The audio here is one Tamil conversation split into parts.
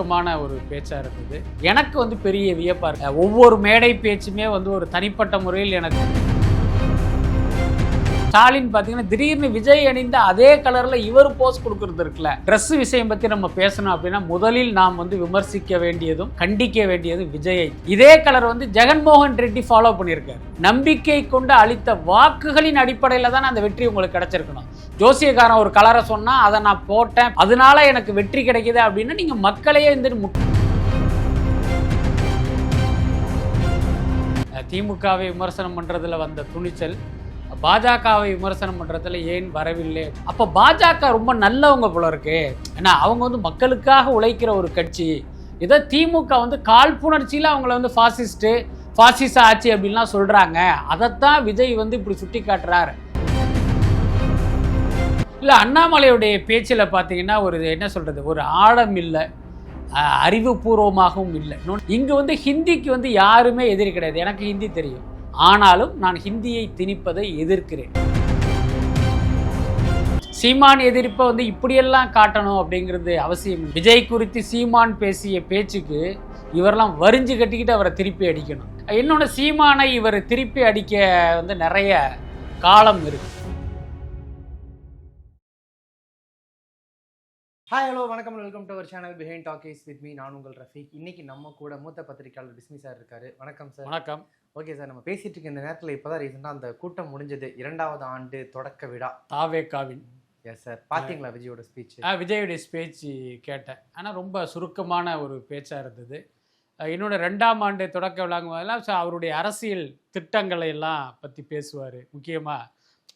சுருக்கமான ஒரு பேச்சாக இருந்தது. எனக்கு வந்து பெரிய வியப்பாக இருக்கு. ஒவ்வொரு மேடை பேச்சுமே வந்து ஒரு தனிப்பட்ட முறையில் எனக்கு ஸ்டாலின் பார்த்தீங்கன்னா திடீர்னு விஜய் அணிந்த அதே கலரில் இவர் போஸ் கொடுக்கறது இருக்குல்ல. ட்ரெஸ் விஷயம் பற்றி நம்ம பேசணும் அப்படின்னா முதலில் நாம் வந்து விமர்சிக்க வேண்டியதும் கண்டிக்க வேண்டியதும் விஜயை. இதே கலர் வந்து ஜெகன்மோகன் ரெட்டி ஃபாலோ பண்ணியிருக்காரு. நம்பிக்கை கொண்டு அளித்த வாக்குகளின் அடிப்படையில் தான் அந்த வெற்றி உங்களுக்கு கிடைச்சிருக்கணும். ஜோசியக்காரன் ஒரு கலரை சொன்னால் அதை நான் போட்டேன் அதனால எனக்கு வெற்றி கிடைக்குது அப்படின்னு நீங்கள் மக்களையே இந்த திமுகவை விமர்சனம் பண்ணுறதுல வந்த துணிச்சல் பாஜகவை விமர்சனம் பண்ணுறதுல ஏன் வரவில்லை? அப்போ பாஜக ரொம்ப நல்லவங்க போல இருக்கு. ஏன்னா அவங்க வந்து மக்களுக்காக உழைக்கிற ஒரு கட்சி. இதை திமுக வந்து காழ்ப்புணர்ச்சியில் அவங்கள வந்து ஃபாசிஸ்ட்டு ஃபாசிச ஆட்சி அப்படின்லாம் சொல்கிறாங்க அதைத்தான் விஜய் வந்து இப்படி சுட்டி காட்டுறாரு இல்லை அண்ணாமலையுடைய பேச்சில் பார்த்தீங்கன்னா ஒரு என்ன சொல்கிறது ஒரு ஆழம் இல்லை. அறிவுபூர்வமாகவும் இல்லை. இங்கே வந்து ஹிந்திக்கு வந்து யாருமே எதிரி கிடையாது. எனக்கு ஹிந்தி தெரியும். ஆனாலும் நான் ஹிந்தியை திணிப்பதை எதிர்க்கிறேன். சீமான் எதிர்ப்பை வந்து இப்படியெல்லாம் காட்டணும் அப்படிங்கிறது அவசியம். விஜய் குறித்து சீமான் பேசிய பேச்சுக்கு இவரெல்லாம் வரிஞ்சு கட்டிக்கிட்டு அவரை திருப்பி அடிக்கணும். இன்னொன்று சீமானை இவர் திருப்பி அடிக்க வந்து நிறைய காலம் இருக்குது ஹாய் ஹலோ வணக்கம் welcome to our channel behind talkies with me நான் உங்கள் ரஃபீக். இன்னைக்கு நம்ம கூட மூத்த பத்திரிகையாளர் பிஸ்மி சார் இருக்காரு. வணக்கம் சார் வணக்கம். ஓகே சார் நம்ம பேசிட்டு இருக்க இந்த நேரத்தில் இப்போதான் ரீசெண்டாக அந்த கூட்டம் முடிஞ்சது. இரண்டாவது ஆண்டு தொடக்க விழா. தாவேகாவின் எஸ் சார் பார்த்தீங்களா விஜயோட ஸ்பீச் விஜயுடைய பேச்சு கேட்டேன். ஆனால் ரொம்ப சுருக்கமான ஒரு பேச்சாக இருந்தது. இன்னொன்று ரெண்டாம் ஆண்டு தொடக்க விழாங்கும் போதெல்லாம் so அவருடைய அரசியல் திட்டங்களை எல்லாம் பற்றி பேசுவார். முக்கியமாக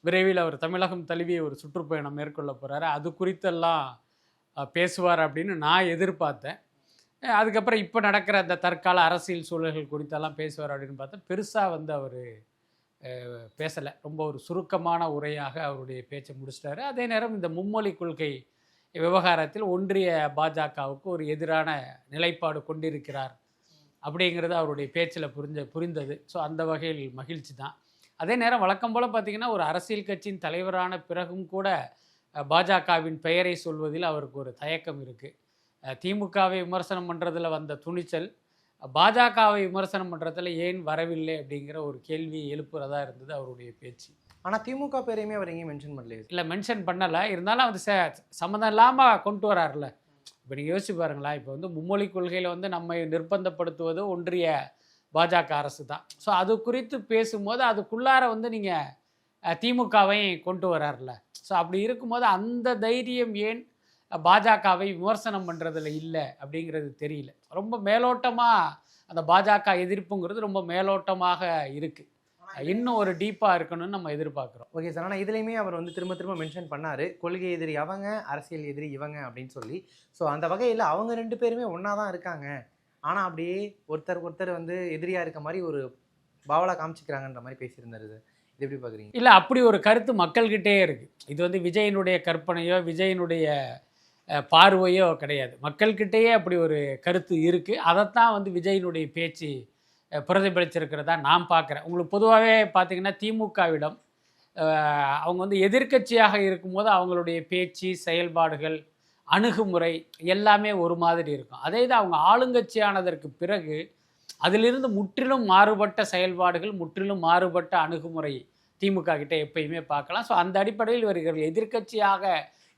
விரைவில் அவர் தமிழகம் தழுவிய ஒரு சுற்றுப்பயணம் மேற்கொள்ள போகிறாரு அது குறித்தெல்லாம் பேசுவார் அப்படின்னு நான் எதிர்பார்த்தேன். அதுக்கப்புறம் இப்போ நடக்கிற அந்த தற்கால அரசியல் சூழல்கள் குறித்தெல்லாம் பேசுவார் அப்படின்னு பார்த்தா பெருசாக வந்து அவர் பேசலை. ரொம்ப ஒரு சுருக்கமான உரையாக அவருடைய பேச்சை முடிச்சிட்டாரு. அதே நேரம் இந்த மும்மொழி கொள்கை விவகாரத்தில் ஒன்றிய பாஜகவுக்கு ஒரு எதிரான நிலைப்பாடு கொண்டிருக்கிறார் அப்படிங்கிறது அவருடைய பேச்சில் புரிஞ்ச புரிந்தது. ஸோ அந்த வகையில் மகிழ்ச்சி தான். அதே நேரம் வழக்கம் போல் பார்த்திங்கன்னா ஒரு அரசியல் கட்சியின் தலைவரான பிறகும் கூட பாஜகவின் பெயரை சொல்வதில் அவருக்கு ஒரு தயக்கம் இருக்குது திமுகவை விமர்சனம் பண்ணுறதுல வந்த துணிச்சல் பாஜகவை விமர்சனம் பண்ணுறதுல ஏன் வரவில்லை அப்படிங்கிற ஒரு கேள்வி எழுப்புறதா இருந்தது அவருடைய பேச்சு. ஆனால் திமுக பேரையுமே அவர் எங்கேயும் மென்ஷன் பண்ணலையே. இல்லை மென்ஷன் பண்ணலை. இருந்தாலும் அது ச சம்மந்தம் இல்லாமல் கொண்டு வராருல இப்போ நீங்கள் யோசிச்சு பாருங்களேன். இப்போ வந்து மும்மொழி கொள்கையில் வந்து நம்மை நிர்பந்தப்படுத்துவது ஒன்றிய பாஜக அரசு தான் ஸோ அது குறித்து பேசும்போது அதுக்குள்ளார வந்து நீங்கள் திமுகவையும் கொண்டு வராருல. ஸோ அப்படி இருக்கும்போது அந்த தைரியம் ஏன் பாஜகவை விமர்சனம் பண்ணுறதுல இல்லை அப்படிங்கிறது தெரியல. ரொம்ப மேலோட்டமாக அந்த பாஜக எதிர்ப்புங்கிறது ரொம்ப மேலோட்டமாக இருக்குது இன்னும் ஒரு டீப்பாக இருக்கணும்னு நம்ம எதிர்பார்க்குறோம். Okay sir. ஆனால் இதுலேயுமே அவர் வந்து திரும்ப திரும்ப மென்ஷன் பண்ணார். கொள்கை எதிரி அவங்க அரசியல் எதிரி இவங்க அப்படின்னு சொல்லி. ஸோ அந்த வகையில் அவங்க ரெண்டு பேருமே ஒன்றா தான் இருக்காங்க. ஆனால் அப்படியே ஒருத்தர் ஒருத்தர் வந்து எதிரியாக இருக்க மாதிரி ஒரு பாவலா காமிச்சிக்கிறாங்கன்ற மாதிரி பேசியிருந்தாரு இது எப்படி பார்க்குறீங்க இல்லை அப்படி ஒரு கருத்து மக்கள்கிட்டே இருக்குது இது வந்து விஜயனுடைய கற்பனையோ விஜயனுடைய பார்வையோ கிடையாது. மக்கள்கிட்டேயே அப்படி ஒரு கருத்து இருக்குது அதைத்தான் வந்து விஜயனுடைய பேச்சு பிரதிபலிச்சிருக்கிறதா நான் பார்க்குறேன் உங்களுக்கு பொதுவாகவே பார்த்திங்கன்னா திமுகவிடம் அவங்க வந்து எதிர்க்கட்சியாக இருக்கும்போது அவங்களுடைய பேச்சு செயல்பாடுகள் அணுகுமுறை எல்லாமே ஒரு மாதிரி இருக்கும். அதே இது அவங்க ஆளுங்கட்சியானதற்கு பிறகு அதிலிருந்து முற்றிலும் மாறுபட்ட செயல்பாடுகள் முற்றிலும் மாறுபட்ட அணுகுமுறை திமுக கிட்ட எப்பயுமே பார்க்கலாம். ஸோ அந்த அடிப்படையில் இவர்கள் எதிர்க்கட்சியாக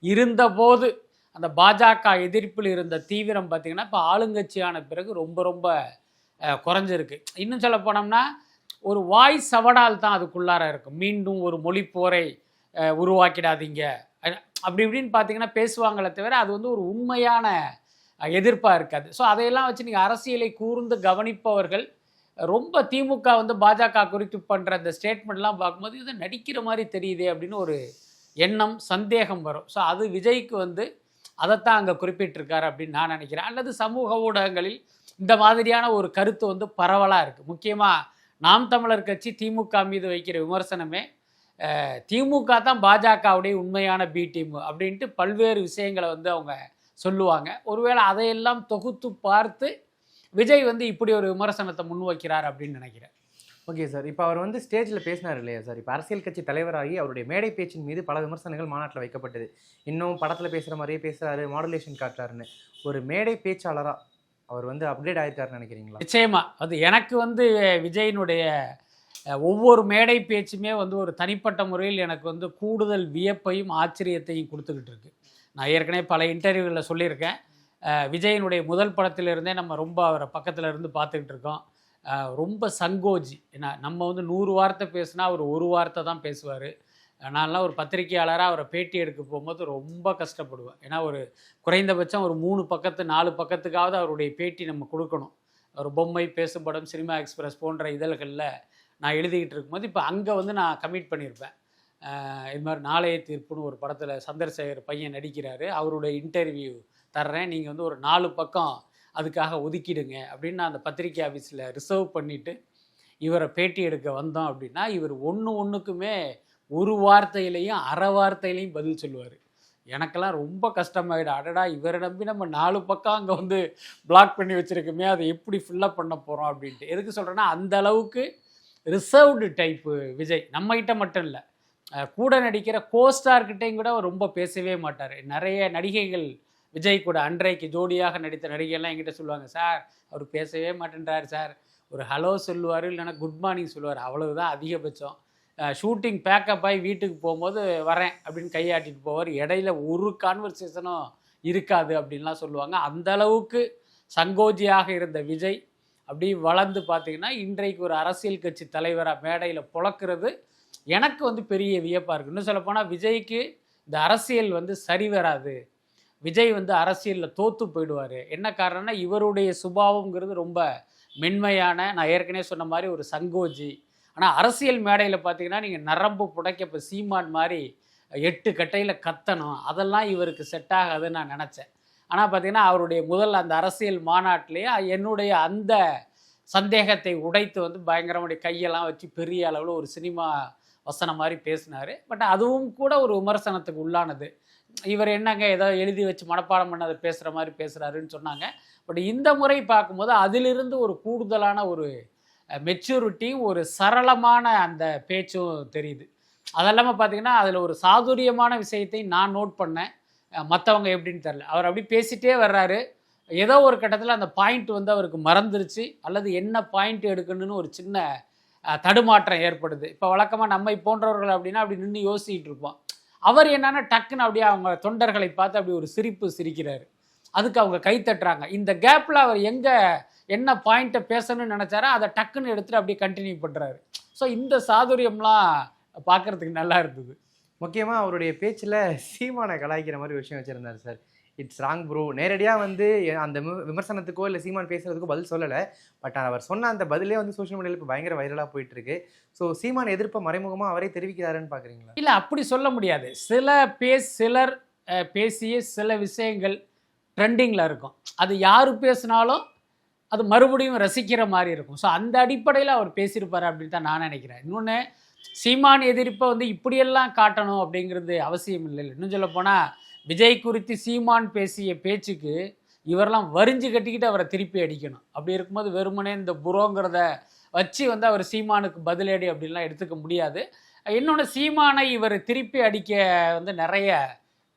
இருந்தபோது அந்த பாஜக எதிர்ப்பில் இருந்த தீவிரம் பார்த்திங்கன்னா இப்போ ஆளுங்கட்சியான பிறகு ரொம்ப ரொம்ப குறைஞ்சிருக்கு. இன்னும் சொல்ல போனோம்னா ஒரு வாய் சவடால் தான் அதுக்குள்ளார இருக்கும். மீண்டும் ஒரு மொழி போரை உருவாக்கிடாதீங்க. அப்படி இப்படின்னு பார்த்தீங்கன்னா பேசுவாங்களே தவிர அது வந்து ஒரு உண்மையான எதிர்ப்பாக இருக்காது. ஸோ அதையெல்லாம் வச்சு நீங்கள் அரசியலை கூர்ந்து கவனிப்பவர்கள் ரொம்ப திமுக வந்து பாஜக குறித்து பண்ணுற அந்த ஸ்டேட்மெண்ட்லாம் பார்க்கும்போது இது நடிக்கிற மாதிரி தெரியுதே அப்படின்னு ஒரு எண்ணம் சந்தேகம் வரும். ஸோ அது விஜய்க்கு வந்து அதைத்தான் அங்கே குறிப்பிட்டிருக்காரு அப்படின்னு நான் நினைக்கிறேன். அல்லது சமூக ஊடகங்களில் இந்த மாதிரியான ஒரு கருத்து வந்து பரவலாக இருக்குது முக்கியமாக நாம் தமிழர் கட்சி திமுக மீது வைக்கிற விமர்சனமே திமுக தான் பாஜகவுடைய உண்மையான பி டீம் அப்படின்ட்டு பல்வேறு விஷயங்களை வந்து அவங்க சொல்லுவாங்க. ஒருவேளை அதையெல்லாம் தொகுத்து பார்த்து விஜய் வந்து இப்படி ஒரு விமர்சனத்தை முன்வைக்கிறார் அப்படின்னு நினைக்கிறேன். Okay sir. இப்போ அவர் வந்து ஸ்டேஜில் பேசினார் இல்லையா சார்? இப்போ அரசியல் கட்சி தலைவராகி அவருடைய மேடை பேச்சின் மீது பல விமர்சனங்கள் மாநாட்டில் வைக்கப்பட்டது. இன்னும் படத்தில் பேசுகிற மாதிரியே பேசுகிறாரு மாடுலேஷன் காட்டுறாருன்னு. ஒரு மேடை பேச்சாளராக அவர் வந்து அப்டேட் ஆயிருக்காருன்னு நினைக்கிறீங்களா? நிச்சயமா. அது எனக்கு வந்து விஜயினுடைய ஒவ்வொரு மேடை பேச்சுமே வந்து ஒரு தனிப்பட்ட முறையில் எனக்கு வந்து கூடுதல் வியப்பையும் ஆச்சரியத்தையும் கொடுத்துக்கிட்டு இருக்கு. நான் ஏற்கனவே பல இன்டர்வியூவில் சொல்லியிருக்கேன். விஜயனுடைய முதல் படத்திலிருந்தே நம்ம ரொம்ப அவரை பக்கத்தில் இருந்து பார்த்துக்கிட்டு இருக்கோம் ரொம்ப சங்கோஜி. ஏன்னா நம்ம வந்து நூறு வார்த்தை பேசுனா அவர் ஒரு வார்த்தை தான் பேசுவார். நான்லாம் ஒரு பத்திரிகையாளராக அவரை பேட்டி எடுக்க போகும்போது ரொம்ப கஷ்டப்படுவேன். ஏன்னா ஒரு குறைந்தபட்சம் ஒரு மூணு பக்கத்து நாலு பக்கத்துக்காவது அவருடைய பேட்டி நம்ம கொடுக்கணும். ஒரு பொம்மை பேசும் படம் சினிமா எக்ஸ்பிரஸ் போன்ற இதழ்களில் நான் எழுதிக்கிட்டு இருக்கும்போது இப்போ அங்கே வந்து நான் கமிட் பண்ணியிருப்பேன். இது மாதிரி நாளைய தீர்ப்புன்னு ஒரு படத்தில் சந்திரசேகர் பையன் நடிக்கிறாரு. அவருடைய இன்டர்வியூ தர்றேன். நீங்கள் வந்து ஒரு நாலு பக்கம் அதுக்காக ஒதுக்கிடுங்க அப்படின்னு நான் அந்த பத்திரிக்கை ஆஃபீஸில் ரிசர்வ் பண்ணிவிட்டு இவரை பேட்டி எடுக்க வந்தோம் அப்படின்னா இவர் ஒன்று ஒன்றுக்குமே ஒரு வார்த்தையிலையும் அரை வார்த்தையிலையும் பதில் சொல்லுவார். எனக்கெல்லாம் ரொம்ப கஷ்டமாயிடும். அடடா இவரை நம்பி நம்ம நாலு பக்கம் அங்கே வந்து பிளாக் பண்ணி வச்சுருக்கோமே அதை எப்படி ஃபில்லப் பண்ண போகிறோம் அப்படின்ட்டு. எதுக்கு சொல்கிறேன்னா அந்த அளவுக்கு ரிசர்வ்டு டைப்பு விஜய். நம்மகிட்ட மட்டும் இல்லை. கூட நடிக்கிற கோஸ்டார்கிட்டையும் கூட அவர் ரொம்ப பேசவே மாட்டார். நிறைய நடிகைகள் விஜய் கூட அன்றைக்கு ஜோடியாக நடித்த நடிகைகள்லாம் என்கிட்ட சொல்லுவாங்க சார் அவர் பேசவே மாட்டேன்றார் சார். ஒரு ஹலோ சொல்லுவார் இல்லைன்னா குட் மார்னிங் சொல்லுவார். அவ்வளவுதான் அதிகபட்சம். ஷூட்டிங் பேக்கப் ஆகி வீட்டுக்கு போகும்போது வரேன் அப்படின்னு கையாட்டிட்டு போவார். இடையில ஒரு கான்வர்சேஷனும் இருக்காது அப்படின்லாம் சொல்லுவாங்க. அந்த அளவுக்கு சங்கோஜியாக இருந்த விஜய் அப்படி வளர்ந்து பார்த்தீங்கன்னா இன்றைக்கு ஒரு அரசியல் கட்சி தலைவராக மேடையில் புழக்கிறது எனக்கு வந்து பெரிய வியப்பாக இருக்குது இன்னும் சொல்லப்போனால் விஜய்க்கு இந்த அரசியல் வந்து சரி வராது. விஜய் வந்து அரசியலில் தோற்று போயிடுவார். என்ன காரணம்னா இவருடைய சுபாவங்கிறது ரொம்ப மென்மையான நான் ஏற்கனவே சொன்ன மாதிரி ஒரு சங்கோஜி. ஆனால் அரசியல் மேடையில் பார்த்தீங்கன்னா நீங்கள் நரம்பு புடைக்க இப்போ சீமான் மாதிரி எட்டு கட்டையில் கத்தணும். அதெல்லாம் இவருக்கு செட் ஆகாதுன்னு நான் நினச்சேன். ஆனால் பார்த்தீங்கன்னா அவருடைய முதல் அந்த அரசியல் மாநாட்டிலேயே என்னுடைய அந்த சந்தேகத்தை உடைத்து வந்து பயங்கரமுடைய கையெல்லாம் வச்சு பெரிய அளவில் ஒரு சினிமா வசனம் மாதிரி பேசினார். பட் அதுவும் கூட ஒரு விமர்சனத்துக்கு உள்ளானது. இவர் என்னங்க ஏதோ எழுதி வச்சு மனப்பாடம் பண்ணதை பேசுகிற மாதிரி பேசுகிறாருன்னு சொன்னாங்க. பட் இந்த முறை பார்க்கும்போது அதிலிருந்து ஒரு கூடுதலான ஒரு மெச்சூரிட்டி ஒரு சரளமான அந்த பேச்சும் தெரியுது. அதெல்லாமல் பார்த்தீங்கன்னா அதில் ஒரு சாதுரியமான விஷயத்தை நான் நோட் பண்ணேன். மற்றவங்க எப்படின்னு தெரில அவர் அப்படி பேசிட்டே வர்றாரு. ஏதோ ஒரு கட்டத்தில் அந்த பாயிண்ட் வந்து அவருக்கு மறந்துருச்சு. அல்லது என்ன பாயிண்ட் எடுக்கணும்னு ஒரு சின்ன தடுமாற்றம் ஏற்படுது. இப்போ வழக்கமாக நம்மை போன்றவர்கள் அப்படின்னா அப்படி நின்று யோசிச்சுட்டு இருப்போம். அவர் என்னன்னா டக்குன்னு அப்படியே அவங்க தொண்டர்களை பார்த்து அப்படி ஒரு சிரிப்பு சிரிக்கிறாரு. அதுக்கு அவங்க கை தட்டுறாங்க. இந்த கேப்பில் அவர் எங்கே என்ன பாயிண்ட்டை பேசணும்னு நினச்சாரோ அதை டக்குன்னு எடுத்துகிட்டு அப்படியே கண்டினியூ பண்ணுறாரு ஸோ இந்த சாதுரியம்லாம் பார்க்கறதுக்கு நல்லா இருந்தது. முக்கியமாக அவருடைய பேச்சில் சீமானை கலாய்க்கிற மாதிரி விஷயம் வச்சுருந்தார் சார். It's wrong bro. நேரடியாக வந்து அந்த விமர்சனத்துக்கோ இல்லை சீமான் பேசுகிறதுக்கோ பதில் சொல்லலை. பட் அவர் சொன்ன அந்த பதிலே வந்து சோஷியல் மீடியாவில் இப்போ பயங்கர வைரலாக போயிட்டு இருக்கு ஸோ சீமான் எதிர்ப்பை மறைமுகமாக அவரே தெரிவிக்கிறாருன்னு பார்க்குறீங்களா இல்லை அப்படி சொல்ல முடியாது. சில பேஸ் சிலர் பேசிய சில விஷயங்கள் ட்ரெண்டிங்கில் இருக்கும். அது யார் பேசினாலும் அது மறுபடியும் ரசிக்கிற மாதிரி இருக்கும். ஸோ அந்த அடிப்படையில் அவர் பேசியிருப்பார் அப்படின்னு தான் நான் நினைக்கிறேன். இன்னொன்று சீமான் எதிர்ப்பை வந்து இப்படியெல்லாம் காட்டணும் அப்படிங்கிறது அவசியம் இல்லை இன்னும் சொல்லப்போனால் விஜய் குறித்து சீமான் பேசிய பேச்சுக்கு இவரெல்லாம் வரிஞ்சு கட்டிக்கிட்டு அவரை திருப்பி அடிக்கணும். அப்படி இருக்கும்போது வெறுமனே இந்த புரோங்கிறத வச்சு வந்து அவர் சீமானுக்கு பதிலடி அப்படின்லாம் எடுத்துக்க முடியாது. இன்னொன்று சீமானை இவர் திருப்பி அடிக்க வந்து நிறைய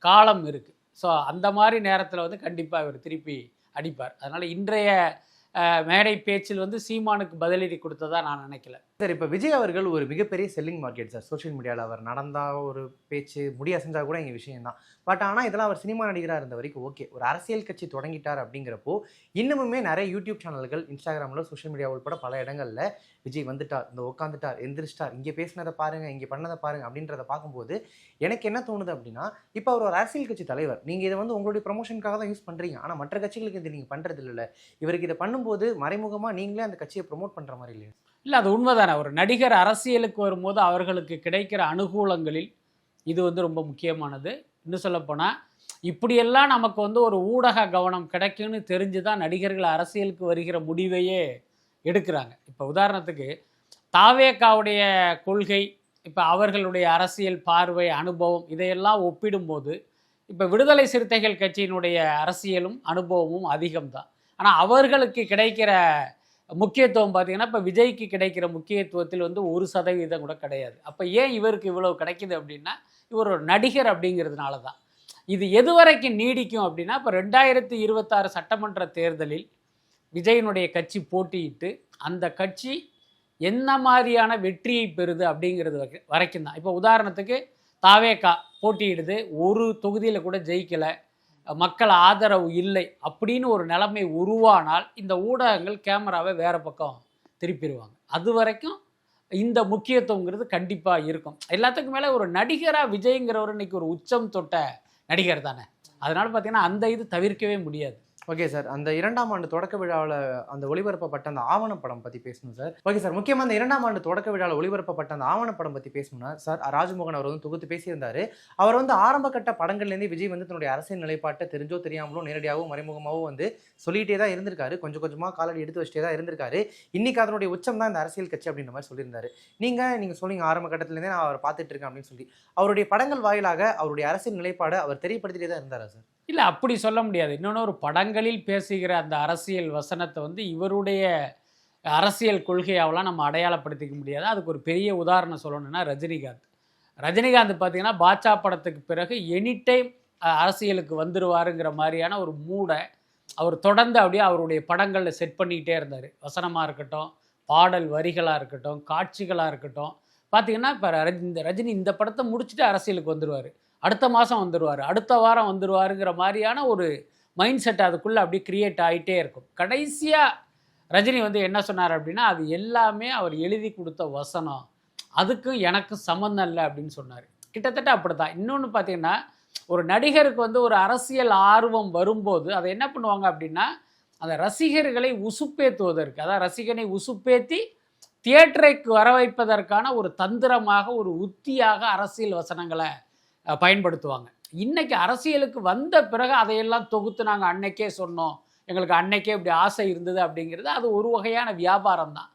காலம் இருக்குது ஸோ அந்த மாதிரி நேரத்தில் வந்து கண்டிப்பாக இவர் திருப்பி அடிப்பார். அதனால் இன்றைய மேடை பேச்சில் வந்து சீமானுக்கு பதிலடி கொடுத்ததா நான் நினைக்கல. சார் இப்போ விஜய் அவர்கள் ஒரு மிகப்பெரிய செல்லிங் மார்க்கெட் சார் சோஷியல் மீடியாவில் அவர் நடந்தால் ஒரு பேச்சு முடியா செஞ்சால் கூட எங்கள் விஷயம் தான். பட் ஆனால் இதெல்லாம் அவர் சினிமா நடிகராக இருந்த வரைக்கும் ஓகே ஒரு அரசியல் கட்சி தொடங்கிட்டார் அப்படிங்கிறப்போ இன்னமுமே நிறைய யூடியூப் சேனல்கள் இன்ஸ்டாகிராமில் சோஷியல் மீடியா உட்பட பல இடங்களில் விஜய் வந்துட்டார். இந்த உட்காந்துட்டார் எந்திரிச்சிட்டார். இங்கே பேசினதை பாருங்க இங்கே பண்ணதை பாருங்கள் அப்படின்றத பார்க்கும்போது எனக்கு என்ன தோணுது அப்படின்னா இப்போ அவர் ஒரு அரசியல் கட்சி தலைவர். நீங்கள் இதை வந்து உங்களுடைய ப்ரமோஷனுக்காக தான் யூஸ் பண்ணுறீங்க ஆனால் மற்ற கட்சிகளுக்கு இது நீங்கள் பண்ணுறது இல்லை இவருக்கு இதை பண்ணும்போது மறைமுகமாக நீங்களே அந்த கட்சியை ப்ரொமோட் பண்ணுற மாதிரி இல்லையா? இல்லை அது உண்மைதானே. ஒரு நடிகர் அரசியலுக்கு வரும்போது அவர்களுக்கு கிடைக்கிற அனுகூலங்களில் இது வந்து ரொம்ப முக்கியமானது. இன்னும் சொல்லப்போனால் இப்படியெல்லாம் நமக்கு வந்து ஒரு ஊடக கவனம் கிடைக்கும்னு தெரிஞ்சு தான் நடிகர்கள் அரசியலுக்கு வருகிற முடிவையே எடுக்கிறாங்க. இப்போ உதாரணத்துக்கு தாவேக்காவுடைய கொள்கை இப்போ அவர்களுடைய அரசியல் பார்வை அனுபவம் இதையெல்லாம் ஒப்பிடும்போது இப்போ விடுதலை சிறுத்தைகள் கட்சியினுடைய அரசியலும் அனுபவமும் அதிகம்தான். ஆனால் அவர்களுக்கு கிடைக்கிற முக்கியத்துவம் பார்த்தீங்கன்னா இப்போ விஜய்க்கு கிடைக்கிற முக்கியத்துவத்தில் வந்து ஒரு சதவீதம் கூட கிடையாது. அப்போ ஏன் இவருக்கு இவ்வளோ கிடைக்குது அப்படின்னா இவர் ஒரு நடிகர் அப்படிங்கிறதுனால தான் இது எது வரைக்கும் நீடிக்கும் அப்படின்னா இப்போ ரெண்டாயிரத்தி இருபத்தாறு சட்டமன்ற தேர்தலில் விஜயனுடைய கட்சி போட்டியிட்டு அந்த கட்சி என்ன மாதிரியான வெற்றியை பெறுது அப்படிங்கிறது வரை- வரைக்கும் தான் இப்போ உதாரணத்துக்கு தாவேக்கா போட்டியிடுது ஒரு தொகுதியில் கூட ஜெயிக்கலை. மக்கள் ஆதரவு இல்லை அப்படின்னு ஒரு நிலைமை உருவானால் இந்த ஊடகங்கள் கேமராவை வேறு பக்கம் திருப்பிடுவாங்க. அது வரைக்கும் இந்த முக்கியத்துவங்கிறது கண்டிப்பாக இருக்கும். எல்லாத்துக்கும் மேலே ஒரு நடிகராக விஜய்ங்கிறவர் இன்னைக்கு ஒரு உச்சம் தொட்ட நடிகர் தானே. அதனால் பார்த்தீங்கன்னா அந்த இது தவிர்க்கவே முடியாது. ஓகே சார் அந்த இரண்டாம் ஆண்டு தொடக்க விழாவில் அந்த ஒளிபரப்பப்பட்ட அந்த ஆவணப்படம் பற்றி பேசணும் சார் ஓகே சார் முக்கியமாக அந்த இரண்டாம் ஆண்டு தொடக்க விழாவில் ஒளிபரப்பப்பட்ட அந்த ஆவணப்படம் பற்றி பேசணும்னா சார் ராஜ்மோகன் அவர் வந்து தொகுத்து பேசியிருந்தாரு. அவர் வந்து ஆரம்ப கட்ட படங்கள்லேருந்தே விஜய் வந்து தன்னுடைய அரசியல் நிலைப்பாட்டை தெரிஞ்சோ தெரியாமலோ நேரடியாகவும் மறைமுகமாகவும் வந்து சொல்லிகிட்டே தான் இருந்திருக்காரு. கொஞ்சம் கொஞ்சமாக காலடி எடுத்து வச்சுட்டே தான் இருந்திருக்காரு. இன்னைக்கு அதனுடைய உச்சம் தான் இந்த அரசியல் கட்சி அப்படின்ற மாதிரி சொல்லியிருந்தாரு. நீங்கள் நீங்கள் சொன்னீங்க ஆரம்ப கட்டத்துலேருந்தே நான் அவரை பார்த்துட்டு இருக்கேன் அப்படின்னு சொல்லி. அவருடைய படங்கள் வாயிலாக அவருடைய அரசியல் நிலைப்பாடை அவர் தெரியப்படுத்திட்டே தான் இருந்தாரா சார் இல்லை அப்படி சொல்ல முடியாது. இன்னொன்று ஒரு படங்களில் பேசுகிற அந்த அரசியல் வசனத்தை வந்து இவருடைய அரசியல் கொள்கையாவெல்லாம் நம்ம அடையாளப்படுத்திக்க முடியாது. அதுக்கு ஒரு பெரிய உதாரணம் சொல்லணும்னா ரஜினிகாந்த். ரஜினிகாந்த் பார்த்தீங்கன்னா பாட்சா படத்துக்கு பிறகு எனி டைம் அரசியலுக்கு வந்துடுவாருங்கிற மாதிரியான ஒரு மூடை அவர் தொடர்ந்து அப்படியே அவருடைய படங்களில் செட் பண்ணிக்கிட்டே இருந்தார். வசனமாக இருக்கட்டும் பாடல் வரிகளாக இருக்கட்டும் காட்சிகளாக இருக்கட்டும். பார்த்தீங்கன்னா இப்போ இந்த ரஜினி இந்த படத்தை முடிச்சுட்டு அரசியலுக்கு வந்துடுவார் அடுத்த மாதம் வந்துடுவார் அடுத்த வாரம் வந்துடுவாருங்கிற மாதிரியான ஒரு மைண்ட் செட் அதுக்குள்ளே அப்படியே க்ரியேட் ஆகிட்டே இருக்கும். கடைசியாக ரஜினி வந்து என்ன சொன்னார் அப்படின்னா அது எல்லாமே அவர் எழுதி கொடுத்த வசனம். அதுக்கும் எனக்கும் சம்மந்தம் இல்லை அப்படின்னு சொன்னார். கிட்டத்தட்ட அப்படி தான் இன்னொன்று பார்த்தீங்கன்னா ஒரு நடிகருக்கு வந்து ஒரு அரசியல் ஆர்வம் வரும்போது அதை என்ன பண்ணுவாங்க அப்படின்னா அந்த ரசிகர்களை உசுப்பேத்துவதற்கு அதாவது ரசிகனை உசுப்பேத்தி தியேட்டருக்கு வர வைப்பதற்கான ஒரு தந்திரமாக ஒரு உத்தியாக அரசியல் வசனங்களை பயன்படுத்துவாங்க. இன்னைக்கு அரசியலுக்கு வந்த பிறகு அதையெல்லாம் தொகுத்து நாங்கள் அன்னைக்கே சொன்னோம். எங்களுக்கு அன்னைக்கே இப்படி ஆசை இருந்தது அப்படிங்கிறது அது ஒரு வகையான வியாபாரம் தான்.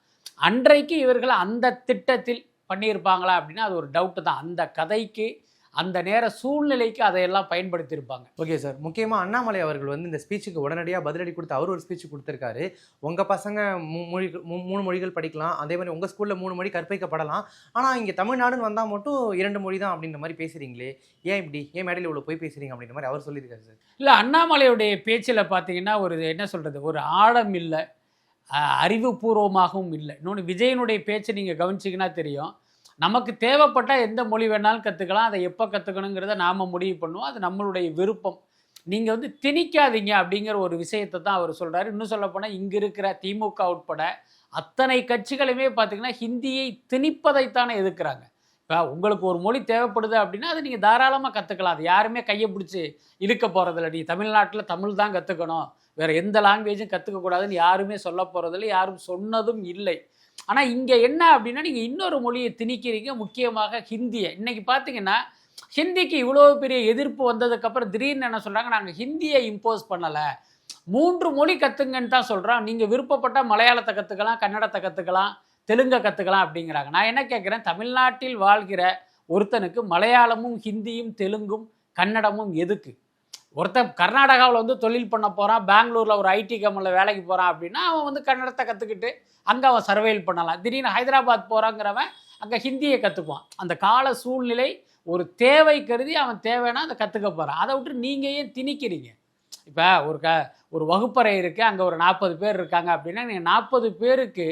அன்றைக்கு இவர்கள் அந்த திட்டத்தில் பண்ணியிருப்பாங்களா அப்படின்னா அது ஒரு டவுட்டு தான். அந்த கதைக்கு அந்த நேர சூழ்நிலைக்கு அதையெல்லாம் பயன்படுத்தியிருப்பாங்க. ஓகே சார் முக்கியமாக அண்ணாமலை அவர்கள் வந்து இந்த ஸ்பீச்சுக்கு உடனடியாக பதிலடி கொடுத்து அவர் ஒரு ஸ்பீச் கொடுத்துருக்காரு. உங்கள் பசங்க மூ- மொழி மூணு மொழிகள் படிக்கலாம். அதே மாதிரி உங்கள் ஸ்கூலில் மூணு மொழி கற்பிக்கப்படலாம். ஆனால் இங்கே தமிழ்நாடுன்னு வந்தால் மட்டும் இரண்டு மொழி தான் அப்படின்ற மாதிரி பேசுகிறீங்களே ஏன் இப்படி? ஏன் மேடையில் இவ்வளோ போய் பேசுகிறீங்க அப்படின்ற மாதிரி அவர் சொல்லியிருக்காரு சார் இல்லை அண்ணாமலையுடைய பேச்சில் பார்த்தீங்கன்னா ஒரு என்ன சொல்கிறது ஒரு ஆழம் இல்லை. அறிவுபூர்வமாகவும் இல்லை. இன்னொன்று விஜயனுடைய பேச்சை நீங்கள் கவனிச்சிங்கன்னா தெரியும். நமக்கு தேவைப்பட்ட எந்த மொழி வேணாலும் கற்றுக்கலாம் அதை எப்போ கற்றுக்கணுங்கிறத நாம் முடிவு பண்ணுவோம். அது நம்மளுடைய விருப்பம். நீங்கள் வந்து திணிக்காதீங்க அப்படிங்கிற ஒரு விஷயத்தை தான் அவர் சொல்கிறாரு இன்னும் சொல்லப்போனால் இங்கே இருக்கிற திமுக உட்பட அத்தனை கட்சிகளுமே பார்த்தீங்கன்னா ஹிந்தியை திணிப்பதைத்தானே எதிர்க்கிறாங்க. இப்போ உங்களுக்கு ஒரு மொழி தேவைப்படுது அப்படின்னா அது நீங்கள் தாராளமாக கற்றுக்கலாம் அது யாருமே கையை பிடிச்சி இழுக்க போகிறதில்ல நீ தமிழ்நாட்டில் தமிழ் தான் கற்றுக்கணும் வேறு எந்த லாங்குவேஜும் கற்றுக்கக்கூடாதுன்னு யாருமே சொல்ல போகிறதில்ல யாரும் சொன்னதும் இல்லை. ஆனால் இங்கே என்ன அப்படின்னா நீங்கள் இன்னொரு மொழியை திணிக்கிறீங்க முக்கியமாக ஹிந்தியை. இன்றைக்கி பார்த்தீங்கன்னா ஹிந்திக்கு இவ்வளோ பெரிய எதிர்ப்பு வந்ததுக்கப்புறம் திடீர்னு என்ன சொல்கிறாங்க நாங்கள் ஹிந்தியை இம்போஸ் பண்ணலை. மூன்று மொழி கற்றுங்கன்னு தான் சொல்கிறோம் நீங்கள் விருப்பப்பட்ட மலையாளத்தை கற்றுக்கலாம் கன்னடத்தை கற்றுக்கலாம் தெலுங்கை கற்றுக்கலாம் அப்படிங்கிறாங்க. நான் என்ன கேட்குறேன் தமிழ்நாட்டில் வாழ்கிற ஒருத்தனுக்கு மலையாளமும் ஹிந்தியும் தெலுங்கும் கன்னடமும் எதுக்கு? ஒருத்தன் கர்நாடகாவில் வந்து தொழில் பண்ண போகிறான் பெங்களூரில் ஒரு ஐடி கம்பெனியில் வேலைக்கு போகிறான் அப்படின்னா அவன் வந்து கன்னடத்தை கற்றுக்கிட்டு அங்கே அவன் சர்வைல் பண்ணலாம். திடீர்னு ஹைதராபாத் போகிறாங்கிறவன் அங்கே ஹிந்தியை கற்றுக்குவான் அந்த கால சூழ்நிலை ஒரு தேவை கருதி அவன் தேவைன்னா அதை கற்றுக்க போகிறான் அதை விட்டு நீங்கள் ஏன் திணிக்கிறீங்க? இப்போ ஒரு க ஒரு வகுப்பறை இருக்குது அங்கே ஒரு நாற்பது பேர் இருக்காங்க அப்படின்னா நீங்கள் நாற்பது பேருக்கு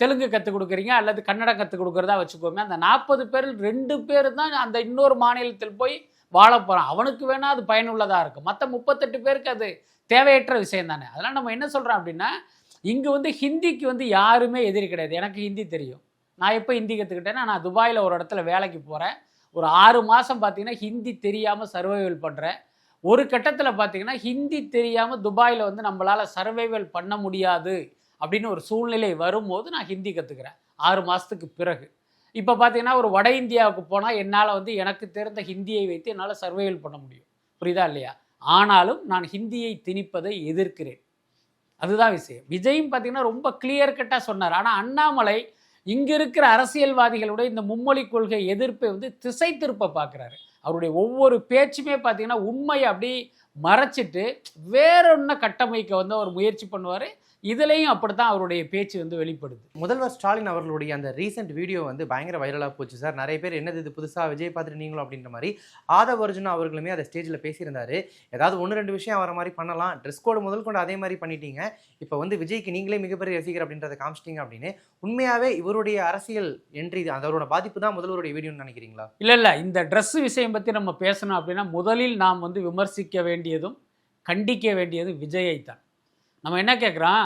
தெலுங்கு கற்றுக் கொடுக்குறீங்க அல்லது கன்னடம் கற்றுக் கொடுக்குறதா வச்சுக்கோமே அந்த நாற்பது பேரில் ரெண்டு பேர் தான் அந்த இன்னொரு மாநிலத்தில் போய் வாழ போகிறான் அவனுக்கு வேணால் அது பயனுள்ளதாக இருக்கும். மற்ற முப்பத்தெட்டு பேருக்கு அது தேவையற்ற விஷயம் தானே. அதனால் நம்ம என்ன சொல்கிறோம் அப்படின்னா இங்கே வந்து ஹிந்திக்கு வந்து யாருமே எதிரி கிடையாது. எனக்கு ஹிந்தி தெரியும். நான் எப்போ ஹிந்தி கற்றுக்கிட்டேன்னா நான் துபாயில் ஒரு இடத்துல வேலைக்கு போகிறேன் ஒரு ஆறு மாதம் பார்த்தீங்கன்னா ஹிந்தி தெரியாமல் சர்வைவல் பண்ணுறேன் ஒரு கட்டத்தில் பார்த்தீங்கன்னா ஹிந்தி தெரியாமல் துபாயில் வந்து நம்மளால் சர்வைவல் பண்ண முடியாது. அப்படின்னு ஒரு சூழ்நிலை வரும்போது நான் ஹிந்தி கற்றுக்கிறேன் ஆறு மாதத்துக்கு பிறகு. இப்போ பார்த்தீங்கன்னா ஒரு வட இந்தியாவுக்கு போனால் என்னால் வந்து எனக்கு தெரிந்த ஹிந்தியை வைத்து என்னால் சர்வைவல் பண்ண முடியும். புரியுதா இல்லையா? ஆனாலும் நான் ஹிந்தியை திணிப்பதை எதிர்க்கிறேன். அதுதான் விஷயம். விஜயும் பார்த்தீங்கன்னா ரொம்ப கிளியர் கட்டாக சொன்னார். ஆனால் அண்ணாமலை இங்கே இருக்கிற அரசியல்வாதிகளுடைய இந்த மும்மொழி கொள்கை எதிர்ப்பை வந்து திசை திருப்ப பார்க்குறாரு அவருடைய ஒவ்வொரு பேச்சுமே பார்த்தீங்கன்னா உண்மை அப்படி மறைச்சிட்டு வேற ஒன்றை கட்டமைக்க வந்து அவர் முயற்சி பண்ணுவார். இதுலேயும் அப்படித்தான் அவருடைய பேச்சு வந்து வெளிப்படுது. முதல்வர் ஸ்டாலின் அவர்களுடைய அந்த ரீசெண்ட் வீடியோ வந்து பயங்கர வைரலாக போச்சு சார். நிறைய பேர் என்னது இது புதுசாக விஜய் பார்த்துட்டு நீங்களும் அப்படின்ற மாதிரி ஆதவ அர்ஜுனா அவர்களுமே அதை ஸ்டேஜில் பேசியிருந்தாரு. ஏதாவது ஒன்று ரெண்டு விஷயம் அவரை மாதிரி பண்ணலாம். ட்ரெஸ் கோடு முதல் கொண்டு அதே மாதிரி பண்ணிட்டீங்க. இப்போ வந்து விஜய்க்கு நீங்களே மிகப்பெரிய ரசிகர் அப்படின்றத காமிச்சிட்டீங்க அப்படின்னு. உண்மையாகவே இவருடைய அரசியல் என்ட்ரி அதோட பாதிப்பு தான் முதல்வருடைய வீடியோன்னு நினைக்கிறீங்களா? இல்லை இல்லை. இந்த Dress விஷயம் பற்றி நம்ம பேசணும் அப்படின்னா முதலில் நாம் வந்து விமர்சிக்க வேண்டியதும் கண்டிக்க வேண்டியதும் விஜயை தான் நம்ம என்ன கேட்குறோம்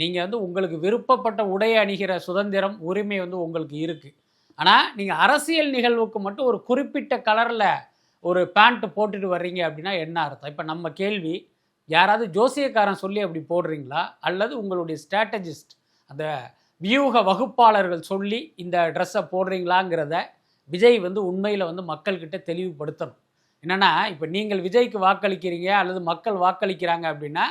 நீங்கள் வந்து உங்களுக்கு விருப்பப்பட்ட உடை அணிகிற சுதந்திரம் உரிமை வந்து உங்களுக்கு இருக்குது ஆனால் நீங்கள் அரசியல் நிகழ்வுக்கு மட்டும் ஒரு குறிப்பிட்ட கலரில் ஒரு பேண்ட்டு போட்டுட்டு வர்றீங்க அப்படின்னா என்ன அர்த்தம்? இப்போ நம்ம கேள்வி யாராவது ஜோசியக்காரன் சொல்லி அப்படி போடுறீங்களா? அல்லது உங்களுடைய ஸ்ட்ராட்டஜிஸ்ட் அந்த வியூக வகுப்பாளர்கள் சொல்லி இந்த ட்ரெஸ்ஸை போடுறீங்களாங்கிறத விஜய் வந்து உண்மையில் வந்து மக்கள்கிட்ட தெளிவுபடுத்தணும். என்னென்னா இப்போ நீங்கள் விஜய்க்கு வாக்களிக்கிறீங்க அல்லது மக்கள் வாக்களிக்கிறாங்க அப்படின்னா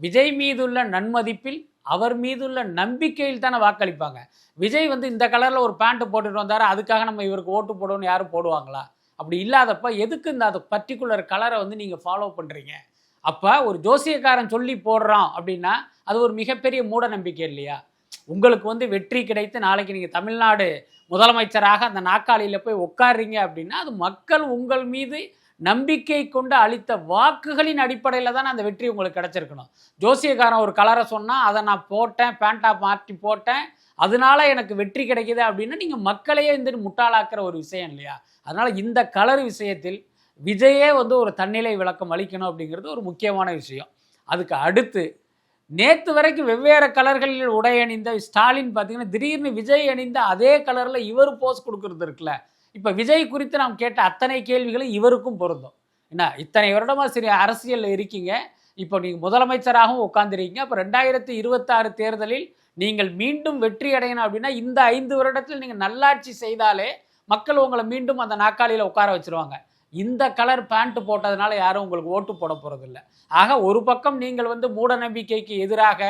விஜய் மீதுள்ள நன்மதிப்பில் அவர் மீதுள்ள நம்பிக்கையில் தானே வாக்களிப்பாங்க. விஜய் வந்து இந்த கலரில் ஒரு பேண்ட்டு போட்டுட்டு வந்தார் அதுக்காக நம்ம இவருக்கு ஓட்டு போடணும்னு யாரும் போடுவாங்களா? அப்படி இல்லாதப்ப எதுக்கு இந்த அது பர்டிகுலர் கலரை வந்து நீங்கள் ஃபாலோ பண்ணுறீங்க அப்போ ஒரு ஜோசியக்காரன் சொல்லி போடுறான் அப்படின்னா அது ஒரு மிகப்பெரிய மூட நம்பிக்கை இல்லையா? உங்களுக்கு வந்து வெற்றி கிடைத்து நாளைக்கு நீங்கள் தமிழ்நாடு முதலமைச்சராக அந்த நாற்காலியில் போய் உட்காருறீங்க அப்படின்னா அது மக்கள் உங்கள் மீது நம்பிக்கை கொண்டு அளித்த வாக்குகளின் அடிப்படையில் தான் அந்த வெற்றி உங்களுக்கு கிடச்சிருக்கணும். ஜோசியக்காரன் ஒரு கலரை சொன்னால் அதை நான் போட்டேன் பேண்ட்டாக மாற்றி போட்டேன். அதனால எனக்கு வெற்றி கிடைக்கிது அப்படின்னா நீங்கள் மக்களையே இந்த முட்டாளாக்குற ஒரு விஷயம் இல்லையா? அதனால் இந்த கலர் விஷயத்தில் விஜயே வந்து ஒரு தன்னிலை விளக்கம் அளிக்கணும் அப்படிங்கிறது ஒரு முக்கியமான விஷயம். அதுக்கு அடுத்து நேற்று வரைக்கும் வெவ்வேறு கலர்களில் உடை அணிந்த ஸ்டாலின் பார்த்தீங்கன்னா திடீர்னு விஜய் அணிந்த அதே கலரில் இவர் போஸ் கொடுக்குறது இருக்குல்ல? இப்போ விஜய் குறித்து நாம் கேட்ட அத்தனை கேள்விகளும் இவருக்கும் பொருந்தும். என்ன இத்தனை வருடமாக சரி அரசியலில் இருக்கீங்க. இப்போ நீங்கள் முதலமைச்சராகவும் உட்காந்துருக்கீங்க அப்போ ரெண்டாயிரத்தி இருபத்தாறு தேர்தலில் நீங்கள் மீண்டும் வெற்றி அடையணும் அப்படின்னா இந்த ஐந்து வருடத்தில் நீங்கள் நல்லாட்சி செய்தாலே மக்கள் உங்களை மீண்டும் அந்த நாக்காளியில் உட்கார வச்சுருவாங்க. இந்த கலர் பேண்ட் போட்டதுனால யாரும் உங்களுக்கு ஓட்டு போட போகிறதில்ல ஆக ஒரு பக்கம் நீங்கள் வந்து மூட நம்பிக்கைக்கு எதிராக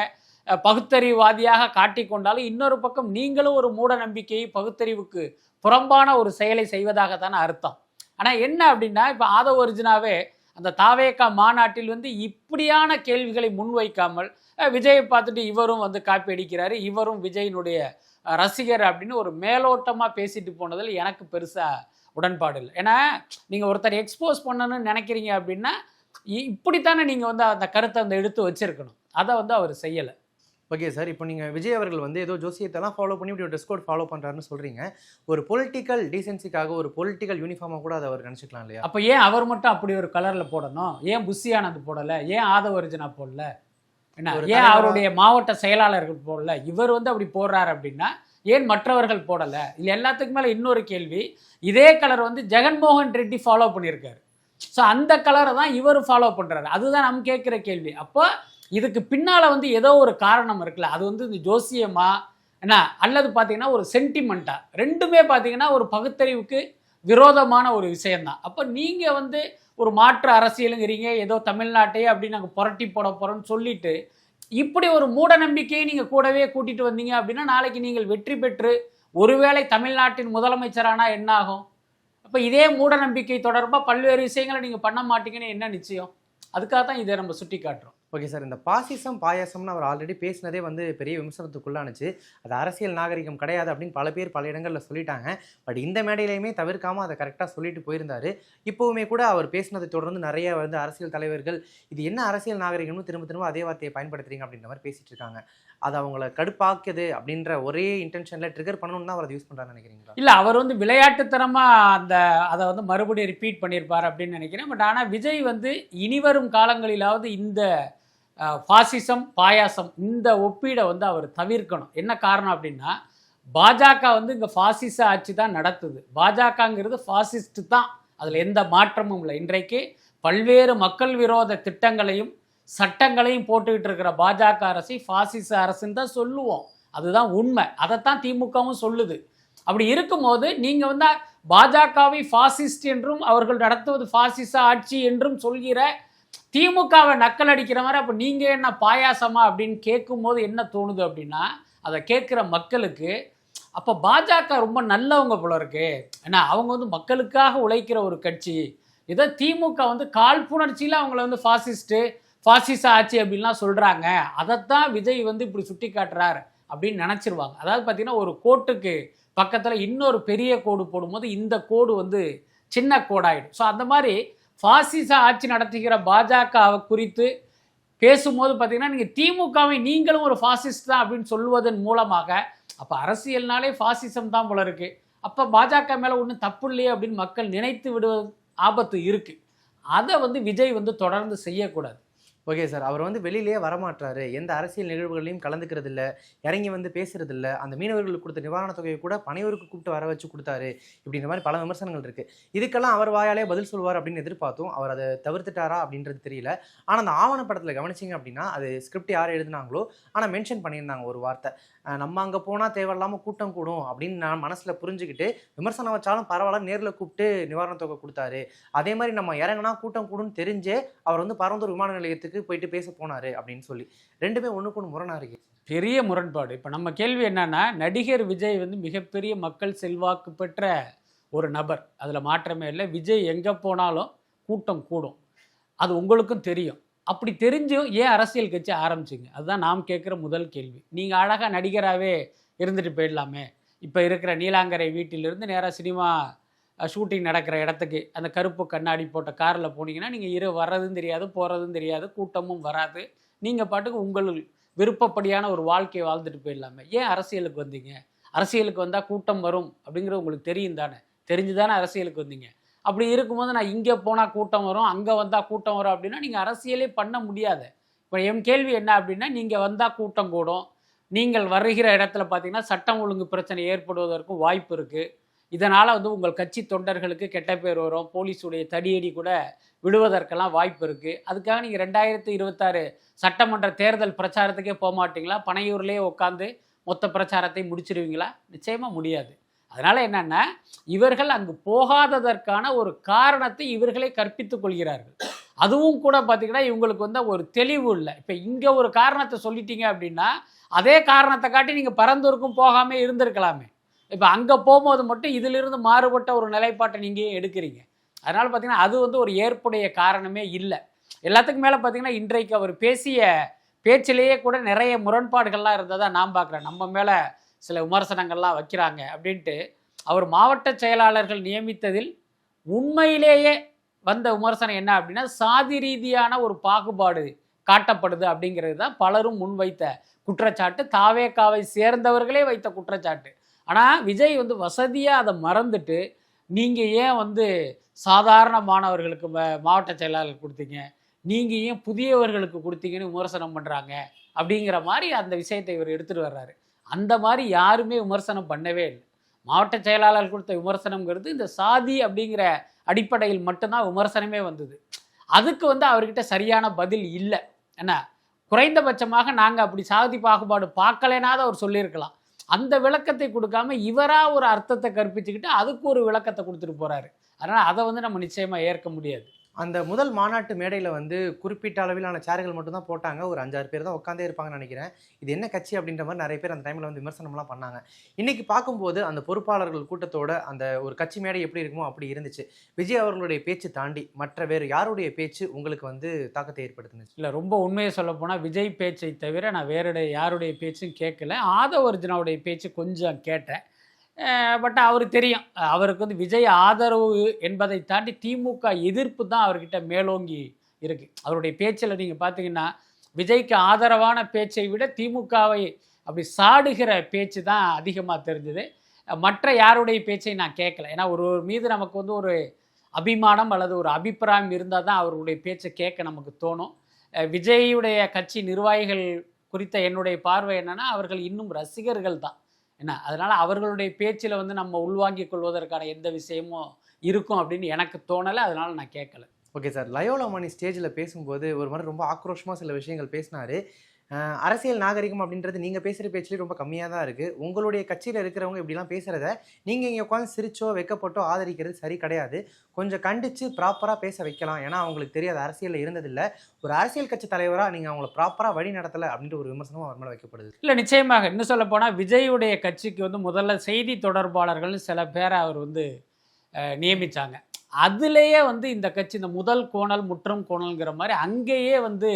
பகுத்தறிவுவாதியாக காட்டிக்கொண்டாலும் இன்னொரு பக்கம் நீங்களும் ஒரு மூட நம்பிக்கையை பகுத்தறிவுக்கு புறம்பான ஒரு செயலை செய்வதாக தானே அர்த்தம். ஆனால் என்ன அப்படின்னா இப்போ ஆதவ ஒரிஜினாவே அந்த தாவேக்கா மாநாட்டில் வந்து இப்படியான கேள்விகளை முன்வைக்காமல் விஜயை பார்த்துட்டு இவரும் வந்து காப்பி அடிக்கிறாரு இவரும் விஜயினுடைய ரசிகர் அப்படின்னு ஒரு மேலோட்டமாக பேசிட்டு போனதில் எனக்கு பெருசாக உடன்பாடு இல்லை. ஏன்னா நீங்கள் ஒருத்தர் எக்ஸ்போஸ் பண்ணணும்னு நினைக்கிறீங்க அப்படின்னா இ- இப்படித்தானே நீங்கள் வந்து அந்த கருத்தை அந்த எடுத்து வச்சிருக்கணும். அதை வந்து அவர் செய்யலை. ஓகே சார் இப்போ நீங்கள் விஜய் அவர்கள் வந்து ஏதோ ஜோசியத்தெல்லாம் ஃபாலோ பண்ணி இப்படி ஒரு ட்ரெஸ் கோட் ஃபாலோ பண்ணுறாருன்னு சொல்கிறீங்க ஒரு பொலிட்டிக்கல் டீசென்சிக்காக ஒரு பொலிட்டிக்கல் யூனிஃபார்மாக கூட அதை அவர் நினச்சிக்கலாம் இல்லையா? அப்போ ஏன் அவர் மட்டும் அப்படி ஒரு கலரில் போடணும்? ஏன் புஷி ஆனந்த் போடலை? ஏன் ஆதவ அர்ஜுனா போடல? என்ன ஏன் அவருடைய மாவட்ட செயலாளர்கள் போடல? இவர் வந்து அப்படி போடுறாரு அப்படின்னா ஏன் மற்றவர்கள் போடலை? இது எல்லாத்துக்கு மேலே இன்னொரு கேள்வி. இதே கலர் வந்து ஜெகன்மோகன் ரெட்டி ஃபாலோ பண்ணியிருக்காரு. ஸோ அந்த கலரை தான் இவர் ஃபாலோ பண்ணுறாரு அதுதான் நம்ம கேட்குற கேள்வி. அப்போ இதுக்கு பின்னால் வந்து ஏதோ ஒரு காரணம் இருக்குல்ல. அது வந்து இந்த ஜோசியமா என்ன அல்லது பார்த்தீங்கன்னா ஒரு சென்டிமெண்ட்டா ரெண்டுமே பார்த்தீங்கன்னா ஒரு பகுத்தறிவுக்கு விரோதமான ஒரு விஷயம்தான். அப்போ நீங்கள் வந்து ஒரு மாற்று அரசியலுங்கிறீங்க ஏதோ தமிழ்நாட்டையே அப்படி நாங்கள் புரட்டி போட போகிறோம்னு சொல்லிட்டு இப்படி ஒரு மூட நம்பிக்கையை நீங்கள் கூடவே கூட்டிட்டு வந்தீங்க அப்படின்னா நாளைக்கு நீங்கள் வெற்றி பெற்று ஒருவேளை தமிழ்நாட்டின் முதலமைச்சரானா என்ன ஆகும்? அப்போ இதே மூட நம்பிக்கை தொடர்பாக பல்வேறு விஷயங்களை நீங்கள் பண்ண மாட்டீங்கன்னு என்ன நிச்சயம்? அதுக்காக தான் இதை நம்ம சுட்டி காட்டுறோம் ஓகே சார் இந்த பாசிசம் பாயாசம்னு அவர் ஆல்ரெடி பேசினதே வந்து பெரிய விமர்சனத்துக்குள்ளானுச்சு அது அரசியல் நாகரிகம் கிடையாது அப்படின்னு பல பேர் பல இடங்களில் சொல்லிட்டாங்க. பட் இந்த மேடையிலையுமே தவிர்க்காமல் அதை கரெக்டாக சொல்லிட்டு போயிருந்தார். இப்போவுமே கூட அவர் பேசினதை தொடர்ந்து நிறைய வந்து அரசியல் தலைவர்கள் இது என்ன அரசியல் நாகரிகம்னு திரும்ப திரும்ப அதே வார்த்தையை பயன்படுத்துறீங்க அப்படின்ற மாதிரி பேசிட்டு இருக்காங்க. அது அவங்கள கடுப்பாக்குது அப்படின்ற ஒரே இன்டென்ஷனில் ட்ரிகர் பண்ணணும்னு தான் அவர் யூஸ் பண்ணுறான்னு நினைக்கிறீங்களா? இல்லை அவர் வந்து விளையாட்டுத்தனமாக அந்த அதை வந்து மறுபடியும் ரிப்பீட் பண்ணியிருப்பார் அப்படின்னு நினைக்கிறேன். பட் ஆனால் விஜய் வந்து இனிவரும் காலங்களிலாவது இந்த ஃபாசிசம் பாயாசம் இந்த ஒப்பீடை வந்து அவர் தவிர்க்கணும். என்ன காரணம் அப்படின்னா பாஜக வந்து இங்கே ஃபாசிச ஆட்சி தான் நடத்துது. பாஜகங்கிறது ஃபாசிஸ்ட் தான். அதில் எந்த மாற்றமும் இல்லை. இன்றைக்கு பல்வேறு மக்கள் விரோத திட்டங்களையும் சட்டங்களையும் போட்டுக்கிட்டு இருக்கிற பாஜக அரசை ஃபாசிச அரசுன்னு தான் சொல்லுவோம். அதுதான் உண்மை. அதைத்தான் திமுகவும் சொல்லுது. அப்படி இருக்கும்போது நீங்கள் வந்து பாஜகவை ஃபாசிஸ்ட் என்றும் அவர்கள் நடத்துவது ஃபாசிச ஆட்சி என்றும் சொல்கிற திமுகவை நக்கல் அடிக்கிற மாதிரி அப்போ நீங்கள் என்ன பாயாசமா அப்படின்னு கேட்கும்போது என்ன தோணுது அப்படின்னா அதை கேட்குற மக்களுக்கு அப்போ பாஜக ரொம்ப நல்லவங்க போல இருக்கு. ஏன்னா அவங்க வந்து மக்களுக்காக உழைக்கிற ஒரு கட்சி. இதை திமுக வந்து காழ்ப்புணர்ச்சியில் அவங்கள வந்து ஃபாசிஸ்ட்டு ஃபாசிச ஆட்சி அப்படின்லாம் சொல்கிறாங்க அதைத்தான் விஜய் வந்து இப்படி சுட்டி காட்டுறார் அப்படின்னு நினச்சிருவாங்க. அதாவது பார்த்திங்கன்னா ஒரு கோட்டுக்கு பக்கத்தில் இன்னொரு பெரிய கோடு போடும்போது இந்த கோடு வந்து சின்ன கோடாயிடும். ஸோ அந்த மாதிரி பாசிச ஆட்சி நடத்துகிற பாஜக குறித்து பேசும்போது பார்த்தீங்கன்னா நீங்கள் திமுகவை நீங்களும் ஒரு ஃபாசிஸ்ட் தான் அப்படின்னு சொல்லுவதன் மூலமாக அப்போ அரசியல்னாலே ஃபாசிசம் தான் போல இருக்கு. அப்போ பாஜக மேலே ஒன்றும் தப்பு இல்லையே அப்படின்னு மக்கள் நினைத்து விடுவது ஆபத்து இருக்குது அதை வந்து விஜய் வந்து தொடர்ந்து செய்யக்கூடாது. ஓகே சார் அவர் வந்து வெளியிலேயே வரமாட்டாரு எந்த அரசியல் நிகழ்வுகளையும் கலந்துக்கிறது இல்லை இறங்கி வந்து பேசுறது இல்லை அந்த மீனவர்களுக்கு கொடுத்த நிவாரணத் தொகையை கூட பனையூருக்கு கூப்பிட்டு வர வச்சு கொடுத்தாரு. இப்படின்ற மாதிரி பல விமர்சனங்கள் இருக்கு. இதுக்கெல்லாம் அவர் வாயாலே பதில் சொல்வார் அப்படின்னு எதிர்பார்த்தோம். அவர் அதை தவிர்த்துட்டாரா அப்படின்றது தெரியல. ஆனால் அந்த ஆவணப்படத்தில் கவனிச்சிங்க அப்படின்னா அது ஸ்கிரிப்ட் யார் எழுதினாங்களோ ஆனால் மென்ஷன் பண்ணியிருந்தாங்க ஒரு வார்த்தை. நம்ம அங்கே போனால் தேவையில்லாமல் கூட்டம் கூடும் அப்படின்னு நான் மனசில் புரிஞ்சுக்கிட்டு விமர்சனம் வச்சாலும் பரவாயில்ல நேரில் கூப்பிட்டு நிவாரணத் தொகை கொடுத்தாரு. அதே மாதிரி நம்ம இறங்குனா கூட்டம் கூடும்னு தெரிஞ்சே அவர் வந்து பரந்தூர் விமான நிலையத்துக்கு போயிட்டு பேச போனாரு அப்படின்னு சொல்லி. ரெண்டுமே ஒன்றுக்கு ஒன்று முரணாக இருக்கு. பெரிய முரண்பாடு. இப்போ நம்ம கேள்வி என்னன்னா நடிகர் விஜய் வந்து மிகப்பெரிய மக்கள் செல்வாக்கு பெற்ற ஒரு நபர். அதில் மாற்றமே இல்லை. விஜய் எங்கே போனாலும் கூட்டம் கூடும். அது உங்களுக்கும் தெரியும். அப்படி தெரிஞ்சும் ஏன் அரசியல் கட்சி ஆரம்பிச்சிங்க? அதுதான் நாம் கேட்குற முதல் கேள்வி. நீங்கள் அழகாக நடிகராகவே இருந்துட்டு போயிடலாமே. இப்போ இருக்கிற நீலாங்கரை வீட்டிலிருந்து நேராக சினிமா ஷூட்டிங் நடக்கிற இடத்துக்கு அந்த கருப்பு கண்ணாடி போட்ட காரில் போனீங்கன்னா நீங்கள் இரு வர்றதும் தெரியாது போகிறதும் தெரியாது கூட்டமும் வராது. நீங்கள் பாட்டுக்கு உங்கள் விருப்பப்படியான ஒரு வாழ்க்கையை வாழ்ந்துட்டு போயிடலாமே. ஏன் அரசியலுக்கு வந்தீங்க? அரசியலுக்கு வந்தால் கூட்டம் வரும் அப்படிங்கிறது உங்களுக்கு தெரியும் தானே? தெரிஞ்சு தானே அரசியலுக்கு வந்தீங்க. அப்படி இருக்கும்போது நான் இங்கே போனால் கூட்டம் வரும் அங்கே வந்தால் கூட்டம் வரும் அப்படின்னா நீங்கள் அரசியலே பண்ண முடியாது. இப்போ என் கேள்வி என்ன அப்படின்னா நீங்கள் வந்தால் கூட்டம் கூடும். நீங்கள் வருகிற இடத்துல பார்த்தீங்கன்னா சட்டம் ஒழுங்கு பிரச்சனை ஏற்படுவதற்கும் வாய்ப்பு இருக்குது இதனால் வந்து உங்கள் கட்சி தொண்டர்களுக்கு கெட்ட பேர் வரும். போலீஸுடைய தடியடி கூட விடுவதற்கெல்லாம் வாய்ப்பு இருக்குது அதுக்காக நீங்கள் ரெண்டாயிரத்தி இருபத்தாறு சட்டமன்ற தேர்தல் பிரச்சாரத்துக்கே போக மாட்டீங்களா? பனையூர்லேயே உட்காந்து மொத்த பிரச்சாரத்தை முடிச்சிருவீங்களா? நிச்சயமாக முடியாது. அதனால் என்னென்னா இவர்கள் அங்கு போகாததற்கான ஒரு காரணத்தை இவர்களே கற்பித்து கொள்கிறார்கள். அதுவும் கூட பார்த்திங்கன்னா இவங்களுக்கு வந்து ஒரு தெளிவு இல்லை. இப்போ இங்கே ஒரு காரணத்தை சொல்லிட்டீங்க அப்படின்னா அதே காரணத்தை காட்டி நீங்கள் பரந்தூருக்கும் போகாமல் இருந்திருக்கலாமே. இப்போ அங்கே போகும்போது மட்டும் இதிலிருந்து மாறுபட்ட ஒரு நிலைப்பாட்டை நீங்கள் எடுக்கிறீங்க? அதனால் பார்த்தீங்கன்னா அது வந்து ஒரு ஏற்புடைய காரணமே இல்லை. எல்லாத்துக்கும் மேலே பார்த்தீங்கன்னா இன்றைக்கு அவர் பேசிய பேச்சிலேயே கூட நிறைய முரண்பாடுகள்லாம் இருந்ததாக நான் பார்க்குறேன் நம்ம மேலே சில விமர்சனங்கள்லாம் வைக்கிறாங்க அப்படின்ட்டு அவர் மாவட்ட செயலாளர்கள் நியமித்ததில் உண்மையிலேயே வந்த விமர்சனம் என்ன அப்படின்னா சாதி ரீதியான ஒரு பாகுபாடு காட்டப்படுது அப்படிங்கிறது தான் பலரும் முன்வைத்த குற்றச்சாட்டு. தாவேக்காவை சேர்ந்தவர்களே வைத்த குற்றச்சாட்டு. ஆனால் விஜய் வந்து வசதியாக அதை மறந்துட்டு நீங்கள் ஏன் வந்து சாதாரண மாணவர்களுக்கு மாவட்ட செயலாளர் கொடுத்தீங்க? நீங்கள் ஏன் புதியவர்களுக்கு கொடுத்தீங்கன்னு விமர்சனம் பண்ணுறாங்க அப்படிங்கிற மாதிரி அந்த விஷயத்தை இவர் எடுத்துகிட்டு வர்றாரு. அந்த மாதிரி யாருமே விமர்சனம் பண்ணவே இல்லை. மாவட்ட செயலாளர் கொடுத்த விமர்சனம்ங்கிறது இந்த சாதி அப்படிங்கிற அடிப்படையில் மட்டும்தான் விமர்சனமே வந்தது. அதுக்கு வந்து அவர்கிட்ட சரியான பதில் இல்லை. என்ன? குறைந்தபட்சமாக நாங்கள் அப்படி சாதி பாகுபாடு பார்க்கலைனாத அவர் சொல்லியிருக்கலாம். அந்த விளக்கத்தை கொடுக்காம இவராக ஒரு அர்த்தத்தை கற்பிச்சுக்கிட்டு அதுக்கு ஒரு விளக்கத்தை கொடுத்துட்டு போகிறாரு அதனால் அதை வந்து நம்ம நிச்சயமாக ஏற்க முடியாது. அந்த முதல் மாநாட்டு மேடையில் வந்து குறிப்பிட்ட அளவிலான சேர்கள் மட்டும்தான் போட்டாங்க. ஒரு அஞ்சாறு பேர் தான் உட்காந்தே இருப்பாங்கன்னு நினைக்கிறேன். இது என்ன கட்சி அப்படின்ற மாதிரி நிறைய பேர் அந்த டைமில் வந்து விமர்சனம்லாம் பண்ணாங்க. இன்றைக்கி பார்க்கும்போது அந்த பொறுப்பாளர்கள் கூட்டத்தோட அந்த ஒரு கட்சி மேடை எப்படி இருக்குமோ அப்படி இருந்துச்சு. விஜய் அவர்களுடைய பேச்சு தாண்டி மற்ற வேறு யாருடைய பேச்சு உங்களுக்கு வந்து தாக்கத்தை ஏற்படுத்துனுச்சு? இல்லை ரொம்ப உண்மையை சொல்ல போனால் விஜய் பேச்சை தவிர நான் வேறுடைய யாருடைய பேச்சும் கேட்கல. ஆதவ அர்ஜுனாவுடைய பேச்சு கொஞ்சம் கேட்டேன். பட் அவருக்கு தெரியும். அவருக்கு வந்து விஜய் ஆதரவு என்பதை தாண்டி திமுக எதிர்ப்பு தான் அவர்கிட்ட மேலோங்கி இருக்கு. அவருடைய பேச்சில் நீங்கள் பார்த்தீங்கன்னா விஜய்க்கு ஆதரவான பேச்சை விட திமுகவை அப்படி சாடுகிற பேச்சு தான் அதிகமாக தெரிஞ்சது. மற்ற யாருடைய பேச்சை நான் கேட்கல ஏன்னா ஒரு ஒரு மீது நமக்கு வந்து ஒரு அபிமானம் அல்லது ஒரு அபிப்பிராயம் இருந்தால் தான் அவருடைய பேச்சை கேட்க நமக்கு தோணும். விஜய்யுடைய விஜயுடைய கட்சி நிர்வாகிகள் குறித்த என்னுடைய பார்வை என்னென்னா அவர்கள் இன்னும் ரசிகர்கள் தான். என்ன அதனால் அவர்களுடைய பேச்சில் வந்து நம்ம உள்வாங்கிக் கொள்வதற்கான எந்த விஷயமும் இருக்கும் அப்படின்னு எனக்கு தோணலை அதனால் நான் கேட்கல ஓகே சார். லயோலா மணி ஸ்டேஜில் பேசும்போது ஒரு மாதிரி ரொம்ப ஆக்ரோஷமாக சில விஷயங்கள் பேசினாரு. அரசியல் நாகரிகம் அப்படின்றது நீங்கள் பேசுகிற பேச்சிலே ரொம்ப கம்மியாக தான் இருக்குது உங்களுடைய கட்சியில் இருக்கிறவங்க இப்படிலாம் பேசுகிறத நீங்கள் இங்கே உட்காந்து சிரிச்சோ வெக்கப்பட்டோ ஆதரிக்கிறது சரி கிடையாது. கொஞ்சம் கண்டித்து ப்ராப்பராக பேச வைக்கலாம். ஏன்னா அவங்களுக்கு தெரியாது. அரசியலில் இருந்ததில்லை. ஒரு அரசியல் கட்சி தலைவராக நீங்கள் அவங்கள ப்ராப்பராக வழி நடத்தலை அப்படின்ற ஒரு விமர்சனமும் அவர் மேலே வைக்கப்படுது. இல்லை நிச்சயமாக. இன்னும் சொல்ல போனால் விஜயுடைய கட்சிக்கு வந்து முதல்ல செய்தி தொடர்பாளர்கள்னு சில பேரை அவர் வந்து நியமித்தாங்க அதுலேயே வந்து இந்த கட்சி இந்த முதல் கோணல் முற்றம் கோணல்ங்கிற மாதிரி அங்கேயே வந்து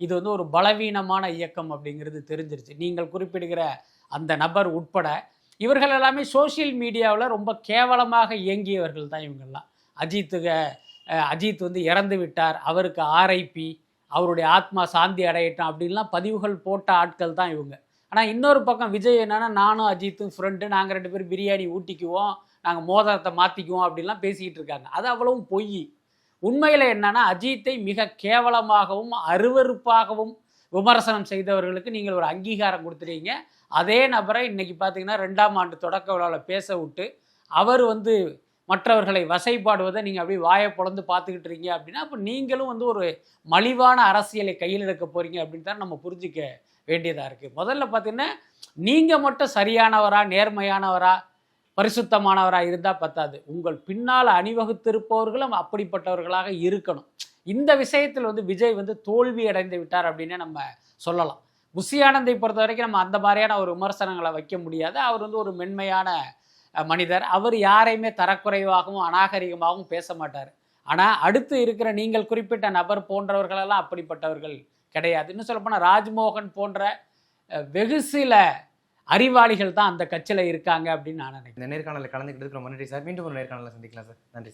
இது வந்து ஒரு பலவீனமான இயக்கம் அப்படிங்கிறது தெரிஞ்சிருச்சு. நீங்கள் குறிப்பிடுகிற அந்த நபர் உட்பட இவர்கள் எல்லாமே சோஷியல் மீடியாவில் ரொம்ப கேவலமாக இயங்கியவர்கள் தான் இவங்கெல்லாம். அஜித்துக அஜித் வந்து இறந்து விட்டார். அவருக்கு ஆர்ஐபி அவருடைய ஆத்மா சாந்தி அடையட்டும் அப்படின்லாம் பதிவுகள் போட்ட ஆட்கள் தான் இவங்க. ஆனால் இன்னொரு பக்கம் விஜய் என்னென்னா நானும் அஜித்தும் ஃப்ரெண்டு நாங்கள் ரெண்டு பேரும் பிரியாணி ஊட்டிக்குவோம் நாங்கள் மோதிரத்தை மாற்றிக்குவோம் அப்படின்லாம் பேசிக்கிட்டு இருக்காங்க. அது அவ்வளவும் பொய். உண்மையில் என்னன்னா அஜித்தை மிக கேவலமாகவும் அருவருப்பாகவும் விமர்சனம் செய்தவர்களுக்கு நீங்கள் ஒரு அங்கீகாரம் கொடுத்துறீங்க அதே நபரை இன்னைக்கு பார்த்தீங்கன்னா ரெண்டாம் ஆண்டு தொடக்க விழாவில் பேச விட்டு அவர் வந்து மற்றவர்களை வசைப்பாடுவதை நீங்கள் அப்படியே வாயை பொழந்து பார்த்துக்கிட்டு இருக்கீங்க அப்படின்னா அப்போ நீங்களும் வந்து ஒரு மலிவான அரசியலை கையில் எடுக்க போகிறீங்க அப்படின்னு தான் நம்ம புரிஞ்சிக்க வேண்டியதாக இருக்குது முதல்ல பார்த்தீங்கன்னா நீங்கள் மட்டும் சரியானவரா நேர்மையானவரா பரிசுத்தமானவராக இருந்தால் பத்தாது. உங்கள் பின்னால் அணிவகுத்திருப்பவர்களும் அப்படிப்பட்டவர்களாக இருக்கணும். இந்த விஷயத்தில் வந்து விஜய் வந்து தோல்வி அடைந்து விட்டார் அப்படின்னு நம்ம சொல்லலாம். புஷி பொறுத்த வரைக்கும் நம்ம அந்த மாதிரியான ஒரு விமர்சனங்களை வைக்க முடியாது. அவர் வந்து ஒரு மென்மையான மனிதர். அவர் யாரையுமே தரக்குறைவாகவும் அநாகரிகமாகவும் பேச மாட்டார். ஆனால் அடுத்து இருக்கிற நீங்கள் குறிப்பிட்ட நபர் போன்றவர்களெல்லாம் அப்படிப்பட்டவர்கள் கிடையாது. இன்னும் சொல்லப்போனால் ராஜ்மோகன் போன்ற வெகு சில அறிவாளிகள் தான் அந்த கட்சியில் இருக்காங்க அப்படின்னு நான் நினைக்கிறேன். இந்த நேர்காணலில் கலந்துக்கிட்டதுக்கு ரொம்ப நன்றி சார். மீண்டும் ஒரு நேர்காணலில் சந்திக்கலாம் சார். நன்றி சார்.